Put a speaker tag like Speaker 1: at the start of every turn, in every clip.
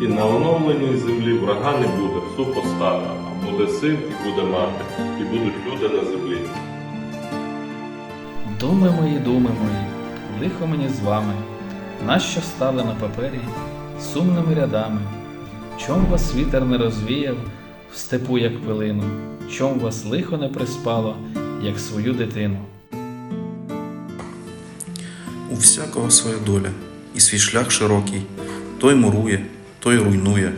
Speaker 1: І на оновленій землі врага не буде, супостата, а буде син і буде мати, і будуть люди на землі.
Speaker 2: Думи мої, думи мої, лихо мені з вами, нащо стали на папері сумними рядами? Чом вас вітер не розвіяв в степу, як пилину, чом вас лихо не приспало, як свою дитину?
Speaker 3: У всякого своя доля, і свій шлях широкий, той мурує, той руйнує,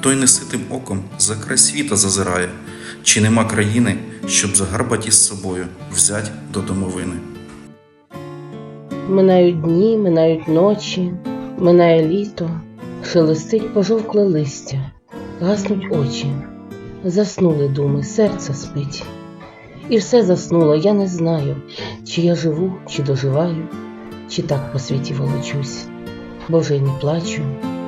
Speaker 3: той неситим оком за край світа зазирає, чи нема країни, щоб загарбать із собою взять до домовини.
Speaker 4: Минають дні, минають ночі, минає літо, шелестить пожовкле листя, гаснуть очі, заснули думи, серце спить. І все заснуло, я не знаю, чи я живу, чи доживаю, чи так по світі волочусь, бо вже й не плачу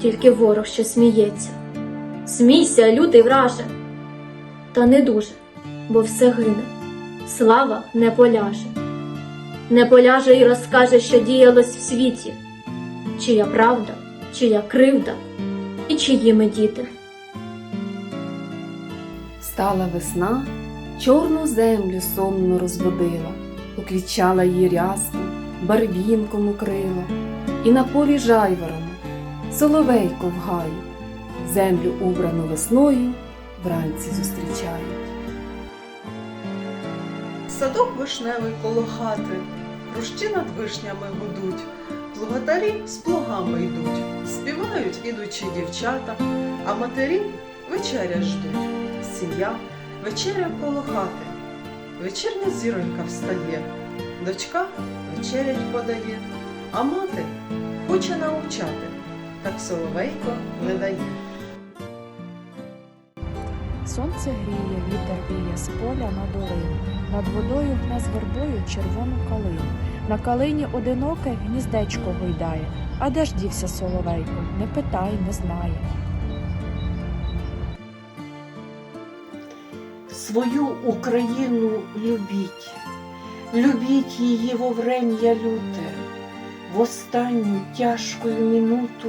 Speaker 5: Тільки ворог ще сміється. Смійся, лютий враже та не дуже, бо все гине, слава не поляже. Не поляже і розкаже, що діялось в світі, чия правда, чия кривда і чиї ми діти.
Speaker 6: Стала весна, чорну землю сонно розбудила, уквічала її рясно, барвінком укрила, і на полі жайворона, соловейко в гаю, землю убрану весною вранці зустрічають.
Speaker 7: Садок вишневий коло хати, рущі над вишнями гудуть, плугатарі з плугами йдуть, співають ідучі дівчата, а матері вечеря ждуть. Сім'я вечеря коло хати. Вечірня зіронька встає, дочка вечерять подає, а мати хоче навчати, так соловейко не дає.
Speaker 8: Сонце гріє, вітер віє з поля на долину, над водою гне з вербою червону калину. На калині одиноке гніздечко гойдає. А де ж дівся соловейко? Не питай, не знає.
Speaker 9: Свою Україну любіть, любіть її воврем'я люте, в останню тяжкою минуту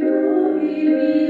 Speaker 10: you give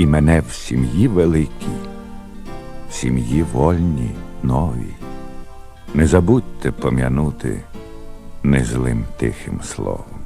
Speaker 10: І мене в сім'ї великій, в сім'ї вольні нові. Не забудьте пом'янути незлим тихим словом.